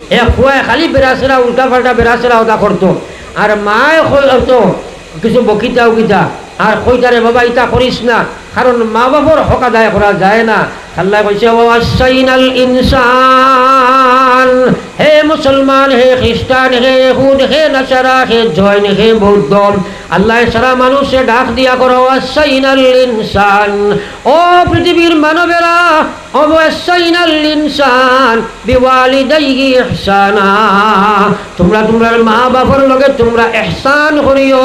এ খুয়ায় খালি বেড়াচেরা উল্টা পাল্টা বেড়াচেরা ওটা করতো। আর মায় হতো কিছু বকিতা উকিতা আর কইতারে বাবা ইটা করিস না। কারণ মা বাবার হক আদায় করা যায় না। আল্লাহ কইছে ওয়াসাইনাল ইনসান। হে মুসলমান, হে খ্রিস্টান, হে হুদ হে নাসারা, হে জৈন, হে বৌদ্ধ আল্লাহ সারা মানুষে ডাক দিয়া করো, ওয়াসাইনাল ইনসান। ও পৃথিবীর মানবেরা অবসাইনাল ইনসান, বিওয়ালিদাইহি ইহসানা। তোমরা তোমরার মা বাবার লগে তোমরা ইহসান করিও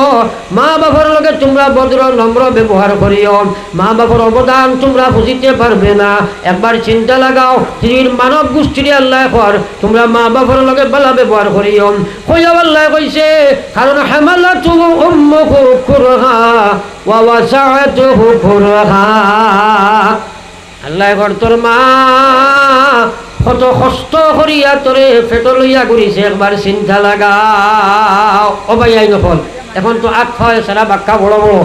মা বাবার লগে তোমরা ভদ্র নম্র ব্যবহার করিও। মা বাবার অবদান তোমরা বুঝিতে পারবে না। একবার চিন্তা লাগাও পৃথিবীর মানব গোষ্ঠীর আল্লাহ কর তোমরা মা বাবার লগে বেলা ব্যবহার করিও। কইয়া আল্লাহ কইছে, কারণ হামালা তু কুরহা ওয়া কুরহা। আল্লাহ ঘর তোর মা কত কষ্ট করিয়া তোরে ফেটো লইয়া ঘুরিছে, একবার চিন্তা লাগাও। ভাই আই নকল এখন তো আট হয় সারা বাক্কা বড় বড়।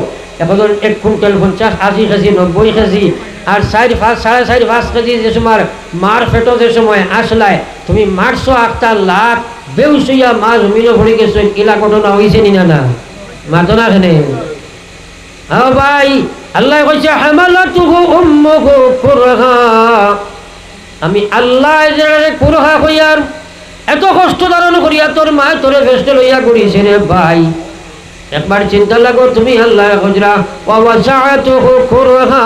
এখন এক কুইন্টাল পঞ্চাশ, আশি কেজি, নব্বই কেজি আর চার পাঁচ সাড়ে চার পাঁচ কেজি যে সময় মার ফেটো যে সময় আসলায়, তুমি মারছো আটটা লাখ, বেউসইয়া মাছ জমিনে ভরে গেছো, ইলা ঘটনা হয়েছে নি না না? মাতো না খেনে হ্যাঁ ভাই, আল্লাহ কইছে, হামালাতুহু উম্মুহু কুরহা। আমি আল্লাহ যে কুরহা কইয়ার, এত কষ্ট ধারণ করিয়া তোর মা তোরে ভেস্টে লইয়া ঘুরিছে রে ভাই। একবার চিন্তা লাগো, তুমি আল্লাহ হজরা। ওয়াসাআতুহু কুরহা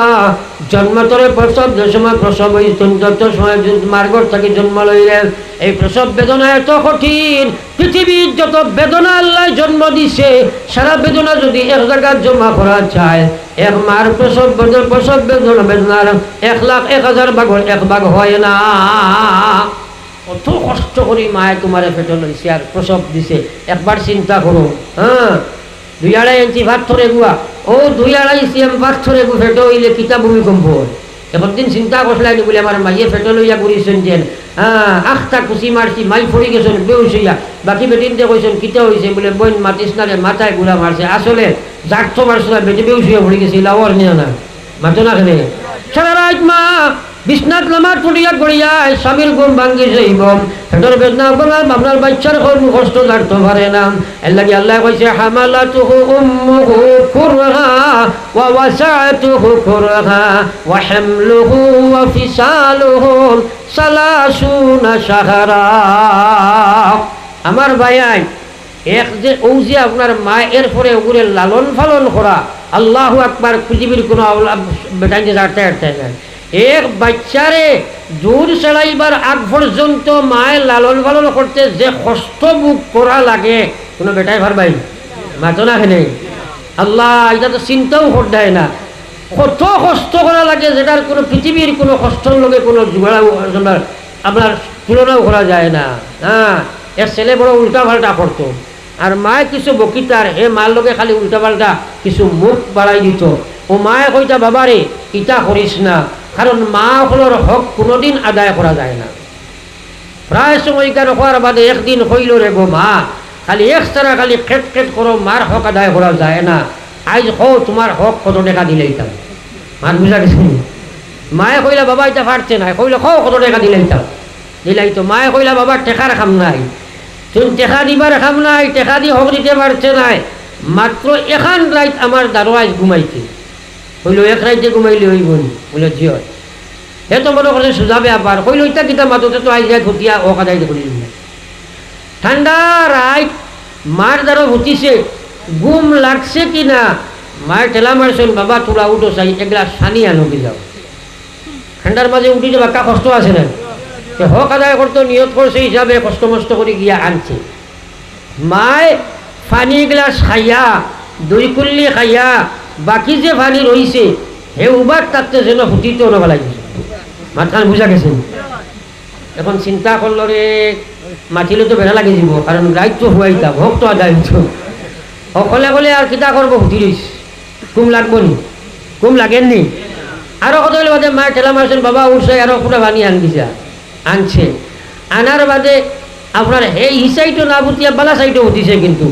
জন্ম তোরে প্রসব যে সময় প্রসব হই যত সময় মার্গর থাকি জন্ম লইলে, এই প্রসব বেদনা এত কঠিন। পৃথিবীর যত বেদনা আল্লাহ জন্ম দিছে, সারা বেদনা যদি এক জায়গায় জমা করা যায়, এক মার প্রসব প্রসব বেদনা, বেদনার এক লাখ এক হাজার ভাগ এক ভাগ হয় না। কত কষ্ট করি মায়ে তোমার পেটে লইছে আর প্রসব দিছে। একবার চিন্তা করো হ্যাঁ? দুই আড়াই ইঞ্চি ভাত থরে গুয়া। ও দুই আড়াই সিএম ভাত থরে গু ফেটো হইলে কিতা ভূমিকম্প হয় এখন দিন চিন্তা করলাইনি বলে, আমার মাইয়ে ফেটো লইয়া ঘুরিছেন যেন। হ্যাঁ আখটা কুচি মারছি মাই ফড়ি গেছেন বেউস হইয়া বাকি বেটিনতে কইছেন কিতা হয়েছে বলে, বইন মাতিস না মাথায়গুলা মারছে আসলে জাগত মারছে না, বেটি বেউস হইয়া ভরি গেছে লাওয়ার নিয়ে না। মাতো না খেলে সারা রাত মা বিশ্বনাথ লামার পড়িয়া গড়িয়া স্বামীর ঘুম ভাঙ্গি যাইব হেঁটর বেদনা বলার আপনার বাচ্চার ঘর কষ্ট লাগতে পারে না এর লাগে আল্লাহ কইছে হামালা তুহু ওয়া ওয়া ওয়া সালাসুনা আমার ভাইয়াই, এক যে ও যে আপনার মা এর পরে ওগুলো লালন পালন করা আল্লাহ আকবার পৃথিবীর কোনো বেটাই যে আটতে আটতে যায়। এক বাচ্চারে দূর চড়াইবার আগ পর্যন্ত মায়ে লালন পালন করতে যে কষ্ট বুক করা লাগে, কোনো বেটাই ভারবাই মাতো না খেলে আল্লাহ এটা তো চিন্তাও করতে না। কত কষ্ট করা লাগে যেটার কোনো পৃথিবীর কোনো কষ্টর লগে কোনো জোগাড়া আপনার তুলনাও করা যায় না। হ্যাঁ এর ছেলে বড় উল্টা পাল্টা করতো আর মায়ে কিছু বকিতার হে মার লগে খালি উল্টা পাল্টা কিছু মুখ বাড়াই দিত। ও মায়ে কইতা বাবারে ইটা করিস না। কারণ মা হলোর হক কোনোদিন আদায় করা যায় না। প্রায় সময় কেন হওয়ার বাদে একদিন হইল রে গো মা, খালি এক ছাড়া খালি খেট খেট করো মার হক আদায় করা যায় না। আজ হো তোমার হক কত টাকা দিলেই তাম মার বুঝা গেছে মায়ে কইলা, বাবা এটা পারছে না কইলে খো কত টাকা দিলেই তাম দিলাই তো মায়ে কইলা, বাবা টেকার খাম নাই। তুমি টেকা দিবার খাম নাই, টেকা দি হক দিতে পারছে নাই। মাত্র এখান রাইত আমার দারোয়াজ ঘুমাইছে। হইল এক রাইতে ঘুমাইলে হইব বলে জিয় হে তো মনে করছে সুজাবে আবার হইল ইটা কিতা মাততে তো আই যায় ঘটিয়া ও কাদাই করি ঠান্ডা রাইত মার দ্বারা ঘটিছে ঘুম লাগছে কি না? মায়ের ঠেলা মারছেন বাবা তোরা উঠো, চাই এগুলা সানি আনো কি যাও। ঠান্ডার মাঝে উঠি যাবা কা কষ্ট আছে না হক আদায় করতে নিয়ত করছে হিসাবে কষ্ট মষ্ট করে গিয়া আনছে। মায় গ্লাস খাইয়া দুই কুল্লি খাইয়া বাকি যে পানি রইছে হে উবার তাতে যেন হুটিতে ওরা লাগিছে। মাথান বুঝা গেছে। এখন চিন্তা করল রে মাতিলে তো বেড়া লাগি যাব কারণ রাইত হুয়াইতাম হোক তো আদায় হইতো অকলে কলে আর কিতা করব হুটি রইস কুম লাগব নি? কুম লাগেননি আরও কত হলে বাদে মায়ের ঠেলা মারছেন বাবা উঠছে আরও পুরা বানি আন দিছা আনছে। আনার বাদে আপনার এই হিসাইটো না বুতিয়া বালা সাইটো উঠিছে কিন্তু।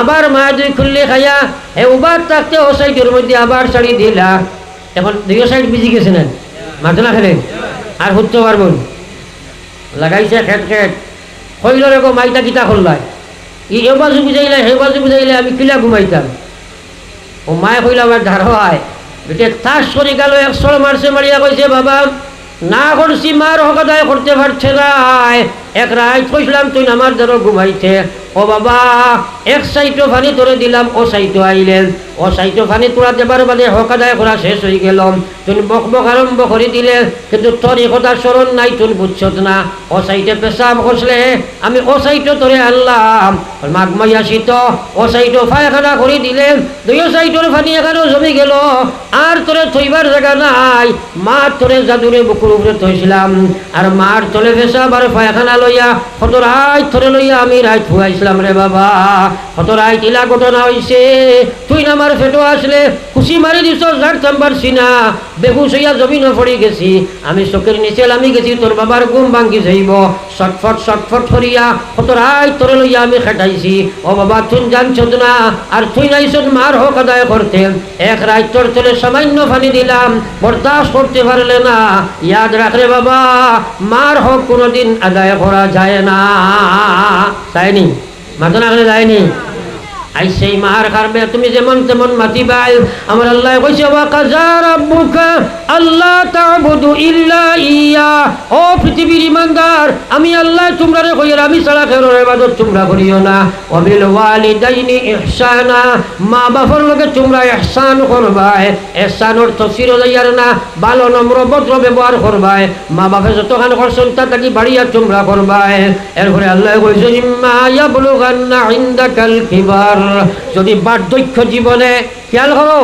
আবার মা দুই খুললে খাইয়া হে উবার থাকতে ও সাইডের মধ্যে আবার শাড়ি দিলা। এখন দুইও সাইড বিজি গেছে না? না খেলেন আর হতে পারবেন লাগাইছে খেট খেট। কইল রে গো মাইটা কিতা করলাই ই এ বাজু বুঝাইলে, হে বাজু বুঝাইলে আমি কিলা ঘুমাইতাম? ও মায়ে কইল, আমার ধার হয়। বেটে তাস করে গেল একশো মারছে, মারিয়া কইছে, বাবা, না করছি, মার হকাদায় করতে পারছে না। এক রাত কইছিলাম, তুই আমার ধরো ঘুমাইতে ও বাবা, এক সাইটো ফানি তোরে দিলাম, ও সাইটো আইলেন। ও সাইটো ফানি তোরা দেবার বাদে হকাদায় করা শেষ হয়ে গেলাম। তুই বক বক আরম্ভ করে দিলে, কিন্তু তোর এ কথা স্মরণ নাই তুই বুঝছত না। ও সাইটে পেশাব করলে আমি ও সাইটো তোরে আনলাম। মাঘ মাইয়া শীত, ও সাইটো ফায়খানা করে দিলেন দুইও সাইটোর ফানি এখানেও জমি গেল। আর তোরে থইবার জায়গা নাই মা তোরে জাদুরে বুকুর উপরে থইছিলাম। আর মার তলে পেশাব আর ফায়খানা লইয়া, কত রাত ধরে লইয়া আমি রাত ফুয়াইছিলাম রে বাবা, কত রাত ইলা ঘটনা হইছে। তুই না ফেটো আসলে, খুশি মারি দিছ জানতাম পারছি না বেহুশ হইয়া জমিনে পড়ি গেছি। আমি চোখের নিচে আমি গেছি, তোর বাবার গুম ভাঙ্গি যাইব। শটফট শটফট করিয়া কত রাত তোরে লইয়া আমি খেটাইছি। ও বাবা, তুই জানছ না, আর তুই নাইছ মার হোক আদায় করতে। এক রাত তোর চলে সামান্য ফানি দিলাম, বরদাস্ত করতে পারলে না। ইয়াদ রাখলে বাবা, মার হোক কোনোদিন আদায় করা যায় না। যায়নি মাথা না এখানে যায়নি। আই সেই মার কারবে তুমি যেমন তেমন মাতিবাই আমার আল্লাহ কইছে, ওয়া কাজা রাব্বুকা আল্লাহ তা'বুদু ইল্লা ইয়া। ও পৃথিবীর ইমানদার, আমি আল্লাহ তোমরা রে কইরা আমি ছাড়া খেরোর ইবাদত তোমরা করিও না। ওয়া বিল ওয়ালিদাইনি ইহসানা মা বাবার লগে তোমরা ইহসান করবাই। ইহসান অর্থ চিরজাইয়ার না, ভালো নম্র ভদ্র ব্যবহার করবাই। মা বাপে যতখান করছেন তা তাকে বাড়িয়া তোমরা করবাই। এরপরে আল্লাহ কইছে, ইম্মা ইয়াবলুগান্না ইনদাকাল কিবার। যদি বার্ধক্য জীবনে খেয়াল করো,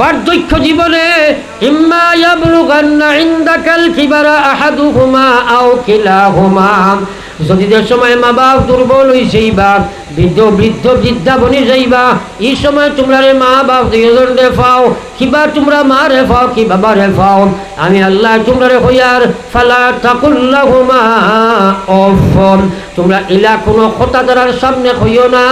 বার্ধক্য জীবনে যদি যে সময় মা বাপ দুর্বল হইছেই বা বৃদ্ধ বৃদ্ধ, বৃদ্ধা বনি যাইবা এই সময় তোমরা রে মা বাপ দুইজন রে ফাও, কিবা তোমরা মা রে ফাও, কি বাবা রে ফাও। আমি আল্লাহ তোমরা রে হইয়ার, ফালা তাকুল্লাহুমা অফম তোমরা ইলা কোনো কথা দ্বারার সামনে হইও না।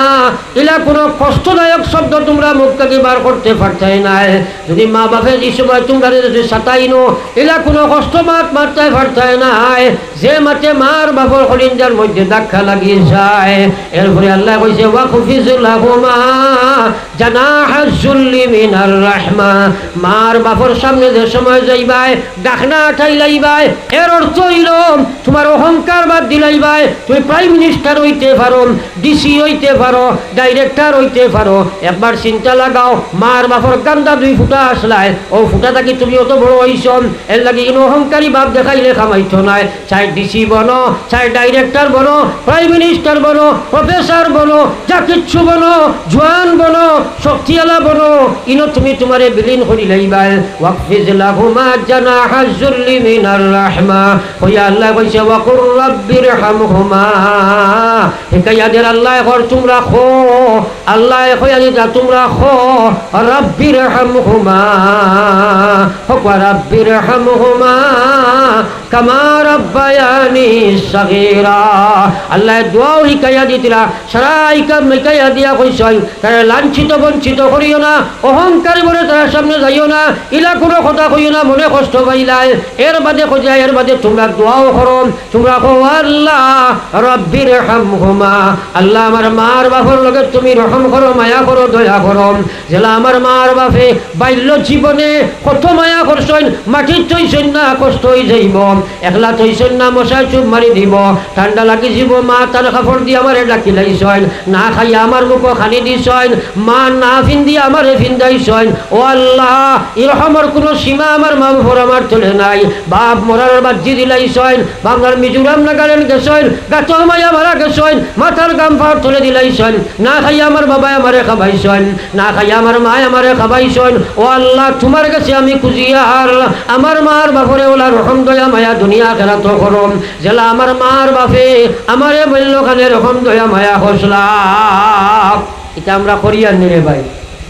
ইলা কোনো কষ্টদায়ক শব্দ তোমরা মুখ থেকে বার করতে পারতাই নাই। যদি মা বাপের এই সময় তোমরা যদি সাতাইনো ইলা কোনো কষ্ট মাত মারতে পারতাই নাই। যে মাঠে মার বাপর হলিঞ্জার মধ্যে ধাক্কা লাগিয়ে যায়। এরপরে আল্লাহ কইছে, ওয়াকুফিজুল্লাহুমা জানাহাজুল্লি মিনার রাহমা। মার বাপর সামনে যে সময় যাইবাই, ডাকনা আঠাই লাইবাই এর অর্থ হইল, তোমার অহংকার বাদ দিলাইবাই, তুমি প্রাইম মিনিস্টার হইতে পারো ডিসি হইতে পারো ডাইরেক্টর হইতে পারো, একবার চিন্তা লাগাও, মার বাপর গান্দা দুই ফুটা আসলাই, ও ফুটা থাকি তুমি অত বড় হইছ, এর লাগি ইনো অহংকারী বাপ দেখাইলে খামাইছ নাই, চাই ডিসি বনো, চাই ডাইরেক্টর বনো প্রাইম মিনিস্টার বনো প্রফেসর বনো, যা কিচ্ছু বনো, জোয়ান বনো শক্তিওয়ালা বনো, ইনো তুমি তোমারে বিলীন করি লাইবাই, ওয়াকফিজ লাহুমা জানাহা যুল্লি মিনার রাহমা, হইয়া আল্লাহ কইছে ওয়াকুর রাব্বির হামহুমা। হিকায়াদের আল্লাহ কর তোমরা খো, আল্লাহ কইয়া যা তোমরা খো রাব্বির হামহুমা হকওয়া রাব্বির হামহুমা কামা রাব্বায়ানি সাগীরা। আল্লাহ দোয়াও হিকায়া দিতিরা সারা ইকাম হিকায়া দিয়া কইছই তারা লাঞ্ছিত, বঞ্চিত করিও না, অহংকারী বলে তার সামনে যাইও না, ইলা কোনো কথা কইও না, মনে কষ্ট পাইলাই। এর বাদে কইয়া এর বাদে তোমরা দোয়াও করো। তোমরা কো আল্লাহ রব্বির হামহুমা আল্লাহ আমার মার বাপর লগে তুমি রহম করো, মায়া করো, দয়া করো। জেলা আমার মার বাপে বাল্য জীবনে কত মায়া করছেন, মাটির থইছেন না কষ্ট হয়ে যাইব। একলা থইছেন না মশাই চুপ মারি দিব। ঠান্ডা লাগি যাব মা তার কাপড় দিয়ে আমারে ডাকি লাইছেন না খাইয়া আমার মুখ খানি দিছেন মা না ফিন্দি আমারে ফিন্দাইছেন ও আল্লাহ ইরহমর কোনো সীমা আমার মা বাপর আমার চলে নাই। বাপ মরার বাজি দিলাইছেন বাংলার মিজোরাম নাগালেন গেছেন গাছ মায়া মারা গেছেন মাথার গাম ফার তুলে দিলাইছেন না খাইয়া আমার বাবা আমারে খাবাইছেন না খাইয়া আমার মা আমারে খাবাইছেন ও আল্লাহ, তোমার কাছে আমি খুঁজিয়ার আমার মার বাপরে ওলা রকম দয়া, মায়া দুনিয়া খেলাত করম। জেলা আমার মার বাপে, আমারে বলল খানে রকম দয়া, মায়া হসলা এটা আমরা করিয়ার নিরে ভাই।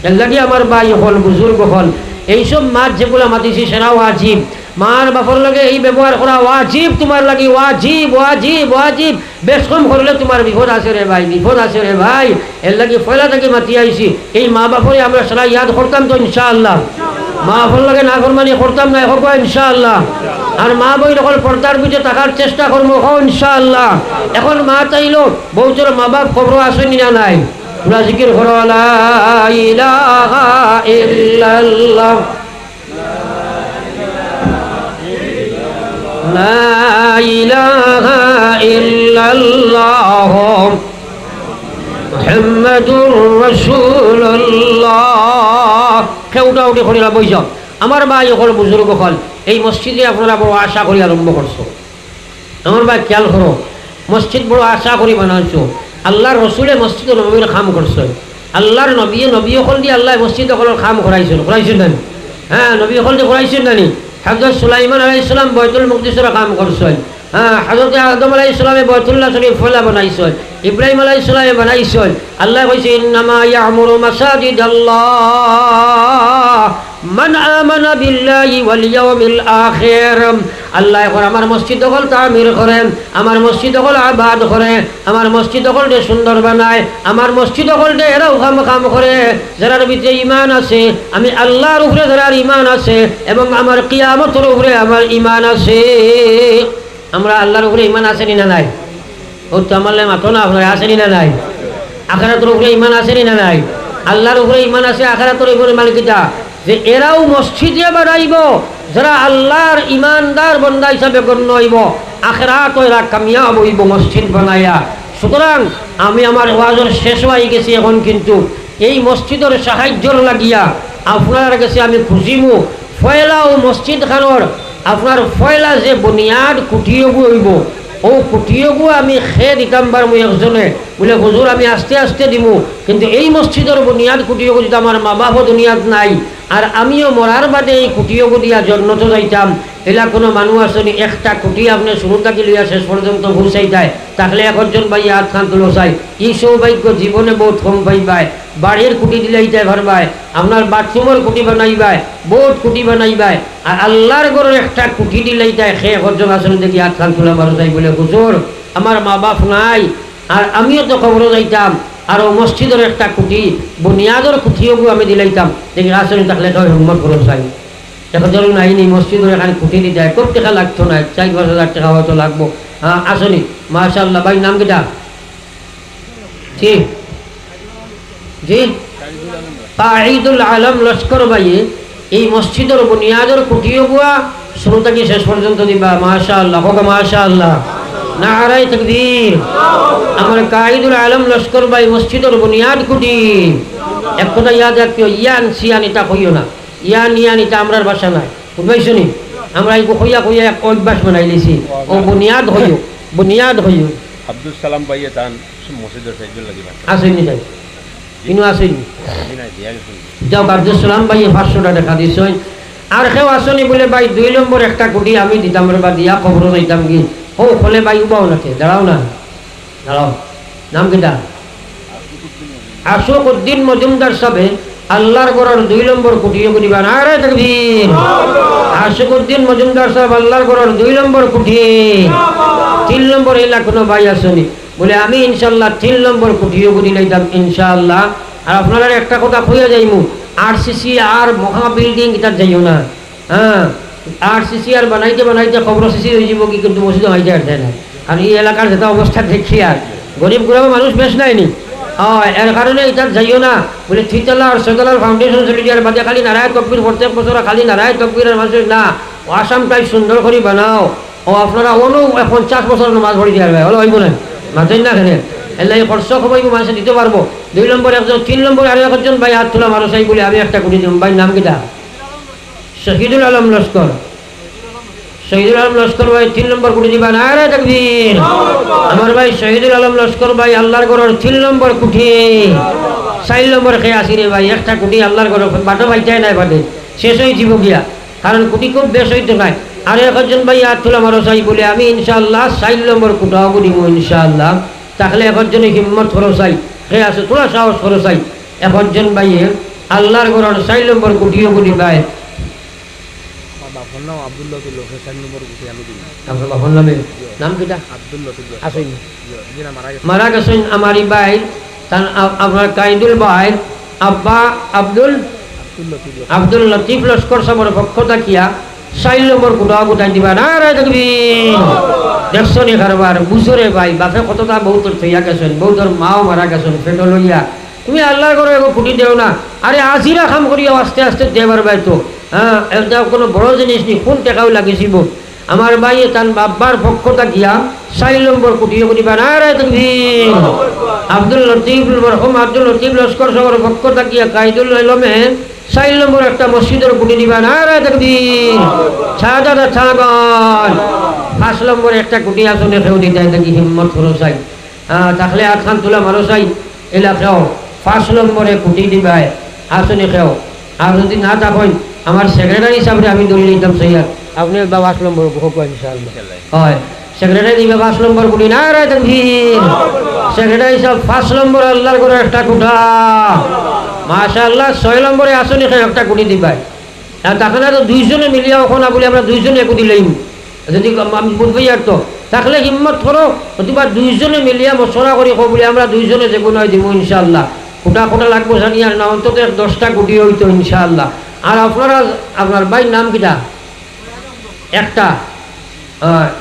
এর লাগি আমার ভাই হল, বুজুর্গ হল। এইসব মাছ যেগুলো মাতিছি সেরা ওয়াজিব মার বাপর লগে এই ব্যবহার করা ওয়াজিব, তোমার লাগি ওয়াজিব ওয়াজিব ওয়াজিব। বেশ কম করলে তোমার বিপদ আছে রে ভাই, বিপদ আছে রে ভাই। এর লাগি পয়লা থেকে মাতি আইছি। এই মা বাপরে আমরা সারা ইয়াদ করতাম তো, ইনশাআল্লাহ। মা বাপর লগে না করমানি করতাম না হোক, ইনশাআল্লাহ। আর মা বই যখন পর্দার বুঝে থাকার চেষ্টা করব হ ইনশাআল্লাহ। এখন মা চাইল বউতর মা বাপ খবর আসেনি না নাই। নাজিকের ঘর করো ইল্লাল্লাহ। ইলাহা কেউ উঠা উঠে খড়িরা বই আমার ভাই অকল বুজুর্গ হল, এই মসজিদে আপনারা বড় আশা করি আরম্ভ করছ। আমার ভাই খেয়াল করো, মসজিদ বড় আশা করি বানাইছো। আল্লাহর রসুলে মসজিদ নবীর খাম করছ। আল্লাহর নবী নবী অকল দিয়ে আল্লাহ মসজিদ অকলের খাম করাইছিল করাইছিল না হ্যাঁ নবী অকল দিয়ে করাইছিল না নি হজরত সুলাইমান আলাই ইসলাম বৈতুল মুকদিসের কাম করছেন। হ্যাঁ হজরত আদম আলাই ইসলামে বৈতুল্লাহ শরীফ ফলা বানাইছেন। ইব্রাহিম আলাই ইসলামে বানাইছেন। আল্লাহ কইছে, ইন্নামা ইয়ামুরু মাসাজিদ আল্লাহ মান আমানা বিল্লাহি ওয়াল ইয়াউমিল আল্লাহ এখন আমার মসজিদ হল তামির করেন আমার মসজিদ হল আবাদ করে, আমার মসজিদ যে সুন্দর বানায়, আমার মসজিদ যে এরাও কাম কাম করে। যারার ভিতরে ইমান আছে, আমি আল্লাহর উপরে যারার ইমান আছে এবং আমার কিয়ামতের উপরে আমার ইমান আছে। আমরা আল্লাহর উপরে ইমান আসেনি না নাই? ও তো আমার মাথো না, আপনার আসেনি না নাই? আখারাতের উপরে ইমান আসেনি না নাই? আল্লাহর উপরে ইমান আছে, আখারাতের উপরে মালিকিতা। যে এরাও মসজিদে বাড়াইব যারা আল্লাহর ইমানদার বন্দা হিসাবে গণ্য হইব, আখেরাত এরা কামিয়াব হইব মসজিদ বানাইয়া। সুতরাং আমি আমার ওয়াজের শেষ হয়ে গেছি এখন কিন্তু। এই মসজিদের সাহায্যর লাগিয়া আপনার কাছে আমি খুঁজিমু। ফয়লা ও মসজিদ খানোর আপনার ফয়লা যে বুনিয়াদ কুটিয়গু হইব ও কুটিয়গু আমি খে দিতাম বার মুই একজনে। বলে হুজুর আমি আস্তে আস্তে দিমু। কিন্তু এই মসজিদের বুনিয়াদ কুটিয়গু যদি আমার মা বাপও দুনিয়াত নাই। আর আমিও মরার বাদে এই কুটিয়গু দিয়া জন্মত যাইতাম। এলা কোনো মানুষ আসনি একটা কুটি আপনি শুরু থাকি লইয়া শেষ পর্যন্ত ঘুষাইতায় তাহলে একজন ভাই হাত খান তুলো চাই এই সৌভাগ্য জীবনে বহুত কম পাইবাই বাড়ির কুটি দিলাইতে ভারবাই আপনার বাথরুমের কুটি বানাইবাই বহুত কুটি বানাইবাই আর আল্লাহর গড়ের একটা কুটি দিলাইতায় সে একজন আসলে দেখি হাত খান তুলা মারো যাই বলে, হুজুর, আমার মা বাপ নাই। আর আমিও তো খবরও যাইতাম, আর মসজিদের একটা কুটি বুনিয়াদের কুটিও আমি দিলাইতাম। দেখি আসলে থাকলে তো হিম্মত করে চাই এখন ধরুন আইনি মসজিদের এখানে কুটি দিতে খুব টাকা লাগতো না, চার পাঁচ হাজার টাকা হয়তো লাগবো। হ্যাঁ আসনি মাশাল্লাহ ভাই, নাম কিটা? জি জি কাঈদুল আলম লস্কর ভাইয়ে এই মসজিদের বুনিয়াদের কুটিও গুয়া শুরু থেকে শেষ পর্যন্ত দিবা? মাশা আল্লাহ হোক মাশা আল্লাহ তকবীর। আমার কাঈদুল আলম লস্কর ভাই মসজিদের বুনিয়াদ কুটি এক কথা ইয়াদ রাখিও ইয়ান সিয়ান এটা কইও না। ইয়ান ইয়ান এটা আমরার বাসা নাই। বুঝবাইছো নি আমরা এই কইয়া কইয়া এক অভ্যাস বানাই লিছি ও বুনিয়াদ হইও বুনিয়াদ হইও। আব্দুল সালাম ভাইয়ে তান মসজিদের লাগিব আসেনি তাই? ইনু আসেনি। যাও আব্দুল ভাই পাঁচশোটা টাকা দিছই আর কেউ আসনি বলে ভাই দুই নম্বর একটা কোটি আমি দিতাম রে বা দিয়া খবর দিতাম কি? ও ফলে ভাই উবাও নাকি দাঁড়াও না। দাঁড়াও নাম কিটা আশোক উদ্দিন মজুমদার সাহেব আল্লাহর গড়ার দুই নম্বর কুটিয়ে কুটিবা না? রে তকবীর! আশোক উদ্দিন মজুমদার সাহেব আল্লাহর গড়ার দুই নম্বর কুঠিয়ে তিন নম্বর এলা কোনো ভাই আসনি। বলে, আমি ইনশাল্লাহ তিন নম্বর কুঠিয়ে কুটি লাইতাম, ইনশাল্লাহ। আর আপনারা একটা কথা কইয়া যাইমু, আর সিসি আর মহা বিল্ডিং এটা যাইও না। হ্যাঁ আর সিসি আর বানাইতে বানাইতে খবর সিসি হয়ে যাব কি, কিন্তু মসজিদ হইতে আর না। আর এই এলাকার যেটা অবস্থা দেখছি আর, গরিব গুড়াবো মানুষ বেশ নাইনি হ্যাঁ এর কারণে এটা যাইও না। বলে, থিতলা আর সদলার ফাউন্ডেশন চলি আর বাদে খালি নারায়ণ তকবির, প্রত্যেক বছর খালি নারায়ণ তকবিরের মানুষের না। আসামটাই সুন্দর করে বানাও। ও আপনারা অন্য পঞ্চাশ বছর নামাজ পড়ি দিয়ে হলো হইব না? মাতেন না কেন? এলাই খরচ খবর মানুষে দিতে পারব। দুই নম্বর একজন, তিন নম্বর আরও একজন ভাই হাত তোলা মানুষ এই বলে আমি একটা কোটি দিম। ভাই নাম কিটা শহীদুল আলম লস্কর শহীদুল আলম লস্কর ভাই তিন নম্বর কোটি দিবা না রে তকবীর আমার ভাই শহীদুল আলম লস্কর ভাই আল্লাহর গড়ের তিন নম্বর কুঠি। চার নম্বর খেয়ে আসি রে ভাই একটা কোটি আল্লাহর গড় বাটো পাইতাই নাই বাটে শেষ হয়ে যাব গিয়া। কারণ কোটি খুব বেশ হইতে নাই। আর একজন ভাই আর তোলা মারো চাই বলে আমি ইনশাল্লাহ চার নম্বর কুটাও দিব ইনশাআল্লাহ। তাহলে একজনে হিম্মত খরচাই সে আছে তোলা সাহস খরচাই একজন ভাইয়ে আল্লাহর গড়ের চার নম্বর কুটিও কুটি ভাই। বাপর নাম আব্দুল লতিফ লোকের চার নম্বর গুটি আমি দিই আপনার বাবার নামে? নাম কিটা? আব্দুল লতিফ আসেন মারা গেছেন। আমার ভাই তার আপনার কাইদুল ভাই আব্বা আব্দুল আব্দুল লতিফ আব্দুল লতিফ লস্কর সাহেবের পক্ষ থাকিয়া চাৰি নম্বৰ গোটা গোটাই দিবা। না রে দেখবি দেখছ নি কারবার বুঝরে ভাই, বাপে কতটা বহুতর থইয়া গেছেন বহুতর মাও মারা গেছেন পেটো লইয়া। তুমি আল্লাহর করে এগো ফুটি দেও না। আরে আজিরা কাম করিয়া আস্তে আস্তে দেবার ভাই তো হ্যাঁ এটা কোনো বড় জিনিস নি, কোন টেকাও লাগিছিল? আমার ভাইয়ে তার বাব্বার পক্ষটা গিয়া চাৰি নম্বৰ কুটিয়ে কুটিবা। না রে দেখবি আব্দুল লতিফ আব্দুল লতিফ লস্কর সবর পক্ষটা গিয়া কাইদুল আলমে চাৰি নম্বৰ একটা মসজিদের কুটি দিবা না রে দেখবি ছাদা ছাগল পাঁচ নম্বরে একটা কুটি আসনে খেউ দিতে দেখি হিম্মত করো চাই। তাহলে আটখান তোলা মারো চাই এলা খেও পাঁচ নম্বরে কুটি দিবাই আসনে খেও আর যদি না থাকেন, আমার সেক্রেটারি হিসাবে আমি দৌড়ে নিতাম সৈয়াদ। আপনি বা পাঁচ নম্বর হোক ইনশাআল্লাহ। হয়। সেক্রেটারি দিবে পাঁচ নম্বর কুটি না রে তকবীর সেক্রেটারি সাহেব পাঁচ নম্বর আল্লাহর করে একটা কুঠা মাশাআল্লাহ, ছয় নম্বরে খেয়ে একটা কুটি দিবাই। আর তাখানে তো দুইজনে মিলিয়া ওখানে বলে আমরা দুইজনে একু দিলেই যদি আমি বুঝবই আর তো। তাহলে হিম্মত করো অথবা দুইজনে মিলিয়া মশলা করি কো বলে আমরা দুইজনে যে কোনো দিব ইনশাআল্লাহ। কোটা কোটা লাগবো জানি, আর না, অন্তত দশটা কোটি হইতো ইনশাআল্লাহ। আর আপনারা, আপনার ভাই নাম কিটা? একটা।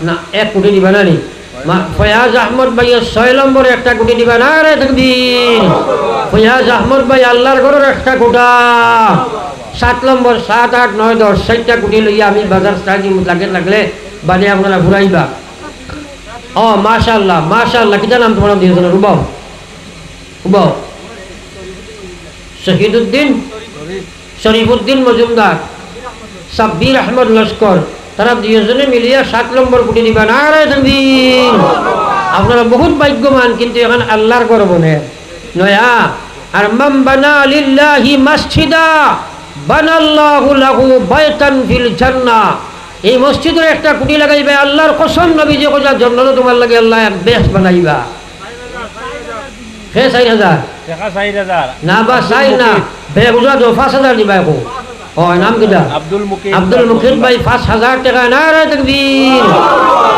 না, এক কোটি দিবা না নি? ফয়াজ আহমদ ভাইয়ের ছয় নম্বরে একটা কোটি দিবা না রে দেখবির ফয়াজ আহমদ ভাই, আল্লাহর ঘরের একটা কোটা সাত নম্বর, সাত, আট, নয়, দশ চারটা কোটি লইয়া আমি বাজার স্টার্টি লাগে, লাগলে বাদে আপনারা ঘুরাইবা। ও মাশাল্লাহ মাশাল্লাহ কিতা নাম তোমার দিয়েছিল রুবাও রুবাও শহীদুদ্দিন, শরীফুদ্দিন মজুমদার, সাব্বির আহমদ লস্কর, তারা দুজনে মিলিয়া সাত নম্বর কোটি দিবা না আপনারা বহুত ভাগ্যবান, কিন্তু এখন আল্লাহর করব নে নয়া আর মাম বানা লিল্লাহি মাসজিদা বানাল্লাহু লাহু বাইতান ফিল জান্নাহ এই মসজিদের একটা কুটি লাগাইবে আল্লাহর কসম নবী যে কোজা জন্য তোমার লাগে আল্লাহ বেশ বানাইবা। হে চাৰি হাজাৰ না বা চাই না বে বুঝা পাঁচ হাজার দিবা একো ও নাম আব্দুল মুকিম আব্দুল মুকিদ ভাই পাঁচ হাজার টাকা না রে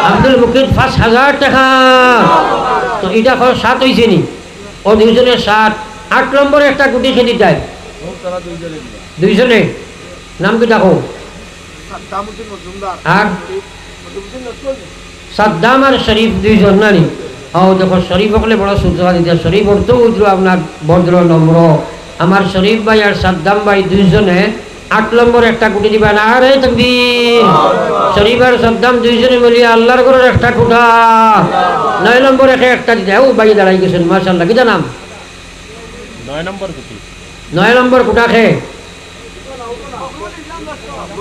আব্দুল মুকিদ পাঁচ হাজার টাকা। তো সাত হয়েছে নি। ও দুইজনে সাত। আট নম্বরে একটা গুটি খেলি তাই। দুইজনে নাম কি দেখো আর সাদ্দাম আর শরীফ দুইজন নানি। ও দেখো শরীফ হকলে বড় সুতরা দিতে শরীফ অর্থ উজ্র আপনার ভদ্র নম্র। আমার শরীফ ভাই আর সাদ্দাম ভাই দুইজনে আট নম্বর একটা কুটি দিবা না আরে তকবীর। শরীফ আর সাদ্দাম দুইজনে মিলিয়ে আল্লাহর ঘরের একটা কুটা নয় নম্বর একে একটা দিতে। ও ভাই দাঁড়াই গেছেন মার্শাল্লাহ কিটা নাম নয় নম্বৰ গুটি নয় নম্বর কুটা খে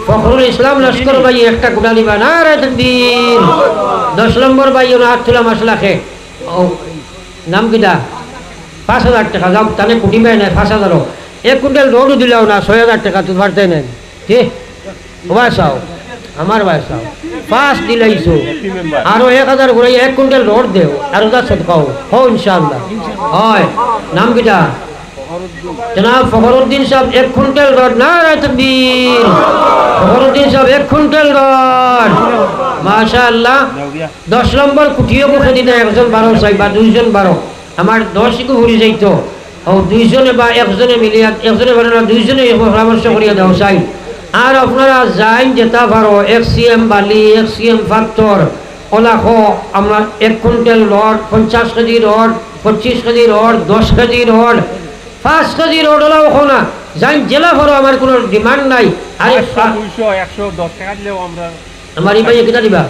ফখরুল ইসলাম লস্কর ভাই একটা কুটা দিবা না রে তকবীর। দশ নম্বর ভাই হাত তোলা মশলা খে নাম কিটা পাঁচ হাজার টাকা। যাও তাহলে কুটি নাই পাঁচ হাজারও। এক কুইন্টাল রোডও দিলাও না, ছয় হাজার টাকা তো পারতে নেন কি? চাও? আমার বাই চাও। পাঁচ দিলাইছো। আরও এক হাজার ঘুরাই এক কুইন্টাল রোড দেও, আর ওটা সদকাও হো ইনশাআল্লাহ। হয়। নাম কিটা? জনাব ফখরুদ্দিন সাহেব, এক কুইন্টাল রড না রে তকবীর। ফখরুদ্দিন সাহেব, এক কুইন্টাল রড মাশাআল্লাহ। দশ নম্বর কুটিও মুখে দিতে একজন বারো চাই বা দুইজন বারো। আমার দশকু ঘুরি যাইতো। ও দুইজনে বা একজনে মিলিয়া একজনে পারে না দুইজনে পরামর্শ করিয়া দাও চাই। আর আপনারা যাইন যেটা পারো এক সি এম বালি এক সি এম ফাক্তর ওলাখ আমরা এক কুইন্টাল রড পঞ্চাশ কেজি রড পঁচিশ কেজি রড দশ কেজি রড পাঁচ কেজি রড ওলাও না। যাইন জেলা পারো আমার কোনো ডিমান্ড নাই। আরে একশো দশ টাকা দিলেও আমরা আমার এই ভাইয়া কিনা দিবা?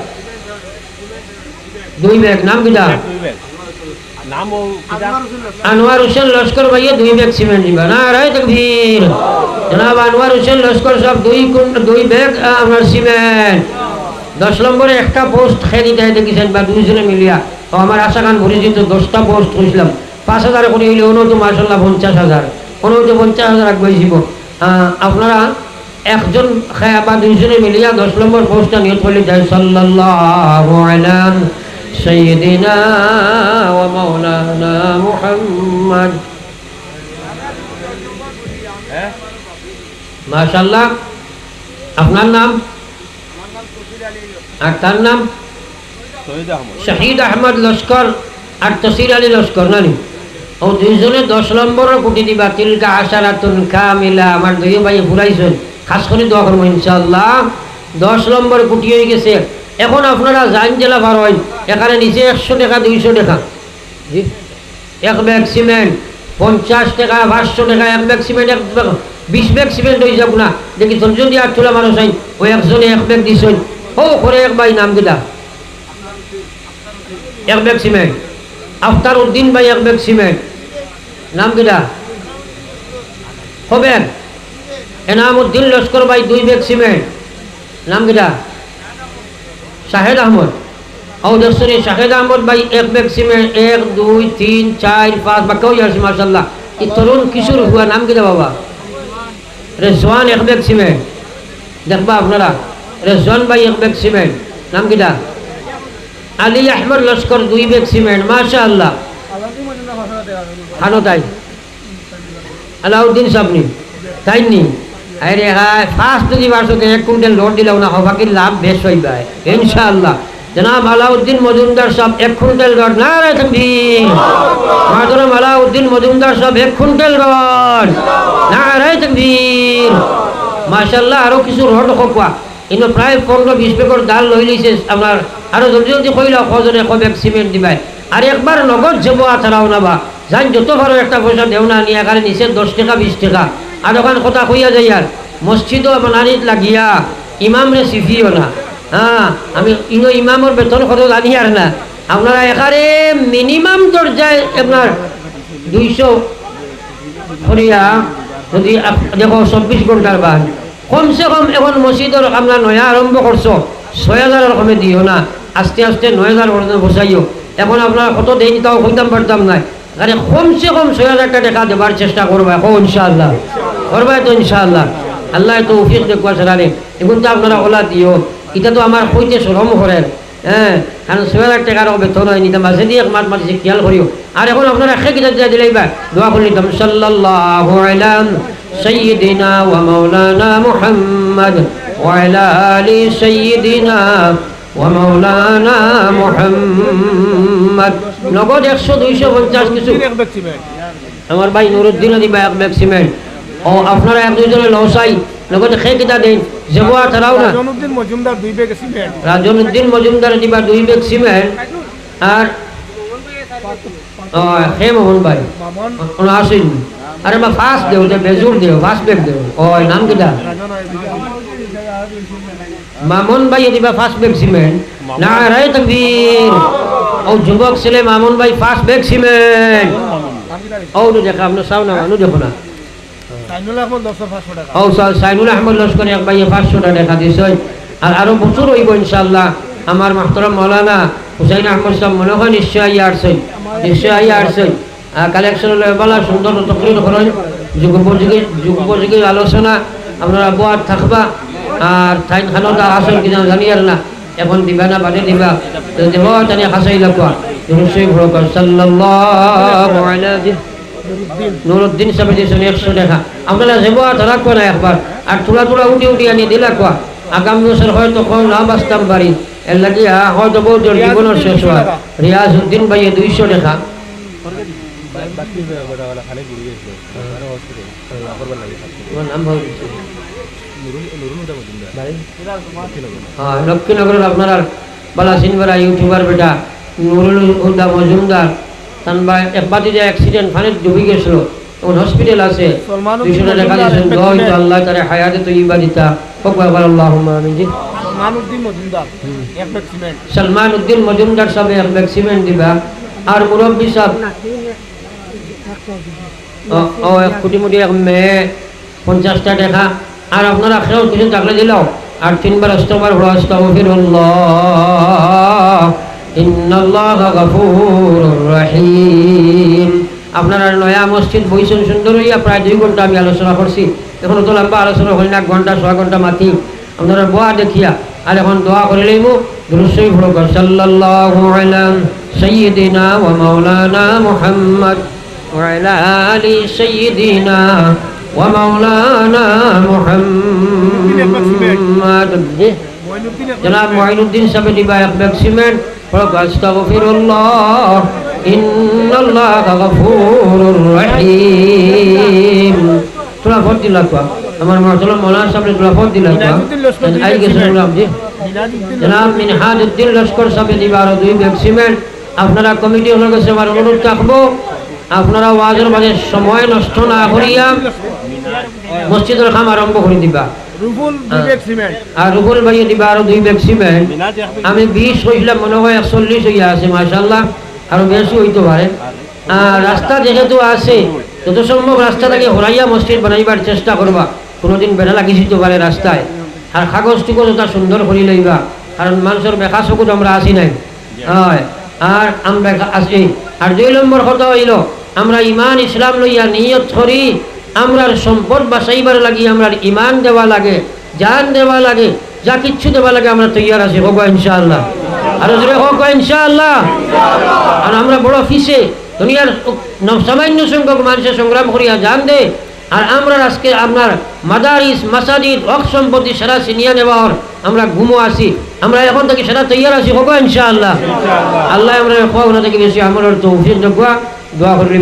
দুই ব্যাগ নাম কিটা? দুই কিটা আনোয়ার হোসেন লস্কর। ভাইয়া দুই ব্যাগ সিমেন্ট দিবা না রায় তকবীর। জনাব আনোয়ার হোসেন লস্কর সব দুই দুই ব্যাগ আহ, আপনার সিমেন্ট। দশ নম্বরে একটা পোস্ট খেয়ে দিতে হয় দেখিছেন বা দুইজনে মিলিয়া। ও আমার আশা খান ভরে যেত দশটা পোস্ট হয়েছিলাম পাঁচ হাজার করে হইলে ওনো তো মার্শাল্লাহ পঞ্চাশ হাজার। কোনো তো পঞ্চাশ হাজার আগুয়াইছিব আপনারা একজন খেয়া বা দুইজনে মিলিয়া দশ নম্বর পোস্টটা নিয়ত করলে যায় সাল্লাল্লাহু ওয়া মাওলানা মুহাম্মদ হ্যাঁ? মাশাআল্লাহ। আপনার নাম? আর তার নাম? শহীদ আহমদ। লস্কর আর তসির আলী লস্কর নানি ও দুইজনে দশ নম্বরের কুটি দিবা। তিলকা আশারাতুন কামিলা। আমার দুই ভাই ফুরাইছেন খাস করে দোয়া করব ইনশাআল্লাহ। দশ নম্বর কুটি হয়ে গেছে। এখন আপনারা জান জেলা ভার হয় এখানে নিচে একশো টাকা, দুইশো টাকা। এক ব্যাগ সিমেন্ট, পঞ্চাশ টাকা, পাঁচশো টাকা, এক ব্যাগ সিমেন্ট, এক বিশ ব্যাগ সিমেন্ট হয়ে যাক না। দেখি দশজন দিয়ে আট তোলা মানুষ আইন ওই একজনে এক ব্যাগ দিছেন ও করে এক ভাই নাম কিটা এক ব্যাগ সিমেন্ট। আফতার উদ্দিন ভাই এক ব্যাগ সিমেন্ট। নাম কিটা হবেন? এনাম উদ্দিন লস্কর ভাই দুই ব্যাগ সিমেন্ট। নাম কিটা শাহেদ আহমদ। ঔদশ্বরী শাহেদ আহমদ ভাই, এক ব্যাগ সিমেন্ট এক, দুই, তিন, চার, পাঁচ, বা কেউ আছে মার্শাল্লাহ এই তরুণ কিশোর হুয়া নাম কিটা বাবা? রেজওয়ান এক ব্যাগ সিমেন্ট দেখবা আপনারা, রেজওয়ান ভাই এক সিমেন্ট নাম কিটা? আলী আহমদ লস্কর দুই সিমেন্ট মাশা আল্লাহ খানো তাই। আলাউদ্দিন সাবনি। তাই নি? আরে হ্যাঁ ফার্স্ট যদি বারশোতে এক কুইন্টাল লোড দিলেও না হবাকি লাভ বেশ হইবা? ইনশাআল্লাহ। জনাব আলাউদ্দিন মজুমদার সাহেব এক কুইন্টাল রড না রে তুমি মাতরম আলাউদ্দিন মজুমদার সাহেব এক কুইন্টাল রড না রে তকবীর মাশাল্লাহ আরও কিছু রড খোকা কিন্তু প্রায় পনেরো বিশ বেগর ডাল লই লিছে আপনার আরও জলদি জলদি কইলা কজনে কবেক সিমেন্ট দিবাই। আর একবার নগদ যাব আছাড়াও না বা যাই যত ভালো একটা পয়সা দেও না, নিয়ে নিচে দশ টাকা, বিশ টাকা। আর ওখান কথা কইয়া যাই আর। মসজিদও বানানিত লাগিয়া। ইমাম রে সিফিও না হ্যাঁ আমি ইনো ইমামর বেতন কত জানি আর না। আপনারা এখানে মিনিমাম দরজায় আপনার দুইশো করিয়া যদি দেখো চব্বিশ ঘণ্টার বাদ কমসে কম এখন মসজিদর আমরা নয়া আরম্ভ করছ ছয় হাজারের কমে দিও না। আস্তে আস্তে নয় হাজার বসাইও এখন আপনারা কত দেই তাও কইতাম পারতাম নাই। আরে কমসে কম ছয় হাজারটা টাকা দেবার চেষ্টা করবা কো ইনশাআল্লাহ করবা তো ইনশাআল্লাহ আল্লাহ তো উফিক দেখবা সেখানে এখন তো আপনারা ওলা দিও এটা তো আমার কইতে শ্রম করেন হ্যাঁ কারণ ছয় হাজার টাকার বেতন হয় নিতাম মাঝে দিয়ে মাত মাঝে খেয়াল করিও আর এখন আপনারা একে কিতাব দিয়ে দিলেই বা দোয়া করে নিতাম সাল্লাল্লাহু আলাইহি سيدنا ومولانا محمد وعلى آل سيدنا ومولانا محمد নগদ একশো দুইশো পঞ্চাশ কিছু আমার ভাই নুরুদ্দিন দিবা এক ব্যাগ সিমেন্ট ও আপনারা এক দুইজনে লসাই নগদ খেয়ে কিতা দেন জেবুয়া তারাও না জনুদ্দিন মজুমদার দুই বেগে সিমেন্ট রাজনুদ্দিন মজুমদার দিবা দুই ব্যাগ সিমেন্ট আর ও হে মোহন ভাই মামন কোনো আসেন আরে মা ফার্স্ট দেও যে বেজুর দেও ফার্স্ট ব্যাগ দেও ও নাম কিটা মামুন ভাই দিবা ফার্স্ট ব্যাগ সিমেন্ট না রে তকবীর। ও যুবক ছেলে মামুন ভাই ফার্স্ট ব্যাগ সিমেন্ট ও নু দেখা আপনি চাও না নু দেখো না। ও সাইনুল আহমদ লস্কর এক ভাই পাঁচশো টাকা দেখা দিছে। আর আরও প্রচুর হইব ইনশাল্লাহ আমার মাহতরম মৌলানা হুসাইন আহমদ সাহেব মনে হয় নিশ্চয় আইয়া আসছেন নিশ্চয় আইয়া আসছেন কালেকশন বলা সুন্দর তকরির করেন যুগ উপযোগী যুগ উপযোগী আলোচনা। আপনারা বোয়ার থাকবা। আর ঠাইন খানত আসল কিনা জানি আর না। এখন দিবা না বাদে দিবা। তো দেব জানি হাসাই লাগবা নিশ্চয়ই ভরকর সাল্লাল্লাহু আলাইহি নুরুদ্দিন সাহেব দিয়েছেন একশো টাকা আপনারা যাব আর রাখব না একবার আর তোলা তোলা উঠি উঠি আনি দিলা কোয়া আগামী বছর হয়তো কম না বাঁচতাম পারি এর লাগি হয়তো বহুত জীবনের শেষ হয় রিয়াজ উদ্দিন ভাইয়ে দুইশো দেখা। নাম ভালো লক্ষ্মীনগরের আপনার বালাসিনবেলা ইউটিউবার বেটা নুরুল হুদা মজুমদার। তান বা একবার যে অ্যাক্সিডেন্ট ফানে ডুবে গেছিল তখন হসপিটাল আছে। সলমান দুইশো টাকা দিয়েছেন। দোয়া হইতো আল্লাহ তারে হায়াতে তো ইবা দিতা। হোক একবার আল্লাহ আমিন। জি। সলমান উদ্দিন মজুমদার সাহেব এক ব্যাগ সিমেন্ট দিবা। আর মুরব্বী সাহেব ও- ও এক কোটি মুটি এক মেয়ে পঞ্চাশটা টাকা। আর আপনার আখেরাও কিছু থাকলে দিলাও, আর তিনবার অষ্টমার হলো আস্তাগফিরুল্লাহ। ইন্নাল্লাহ গাফুরুর রহিম। আপনারা নয়া মসজিদ বইছেন সুন্দর হইয়া, প্রায় দুই ঘণ্টা আমি আলোচনা করছি। এখন তো লম্বা আলোচনা হল না, ঘণ্টা, ছয় ঘণ্টা মাতি। আপনারা বোয়া দেখিয়া, আর এখন দোয়া করে লইমু। দুরুসই ভোগ সাল্লাল্লাহু আলা সাইয়্যিদিনা ওয়া মাওলানা মুহাম্মদ ওয়া আলা আলি ومولانا محمد মইনুদ্দিন এক جناب معين الدين سبدي بايق بكسمن فلق أستغفر الله إن الله غفور رحيم তোরা ভোট দিলা কোয়া আমার মাসাল্লাহ মৌলানা সাহেব গ্রাফত দিলাম মিনাজুদ্দিন লস্কর দুই আই গেছে বেড বললাম জি মিনাজুদ্দিন জনাব মিনহাজউদ্দিন লস্কর সাহেব দিবার দুই ব্যাগ সিমেন্ট আপনারা কমিটি হলে কাছে আমার অনুরোধ রাখবো আপনারা ওয়াজের মাঝে সময় নষ্ট না করিয়া মসজিদের কাম আরম্ভ করে দিবা। আর রুবুল ভাইয়ে দিবা আরও দুই ব্যাগ সিমেন্ট। আমি বিশ হয়েছিলাম মনে হয় একচল্লিশ হইয়া আছে মার্শাল্লাহ আরও বেশি হইতে পারে। আর রাস্তা যেহেতু আছে যত সম্ভব রাস্তাটাকে হরাইয়া মসজিদ বানাইবার চেষ্টা করবা। কোনোদিন বেড়া লাগি যেতে পারে রাস্তায়। আর কাগজ টুকো যথা সুন্দর করি লইবা। কারণ মানুষের বেকা চকুত আমরা আসি নাই। হয়। আর আমরা আছি। আর দুই নম্বর কথা হইল আমরা ইমান ইসলাম লইয়া নিয়ত করি, আমরার সম্পদ বাঁচাইবার লাগি, আমরার ইমান দেওয়া লাগে, জান দেওয়া লাগে, যা কিচ্ছু দেওয়া লাগে আমরা তৈয়ার আছি, হোক ইনশাআল্লাহ। আর জোরে হোক ইনশাআল্লাহ। আর আমরা বড় ফিসে দুনিয়ার সামান্য সংখ্যক মানুষের সংগ্রাম করিয়া জান দে, আর আমরা আজকে আপনার মাদারিস, মাসাজিদ, হক সম্পত্তি সেরা সিনিয়া নেওয়ার আমরা ঘুমো আছি, আমরা এখন থেকে সেটা তৈয়ার আছি, হোক ইনশাআল্লাহ। আল্লাহ আমরা থেকে বেশি আমার তৌফিক দেখুয়া দোয়া করি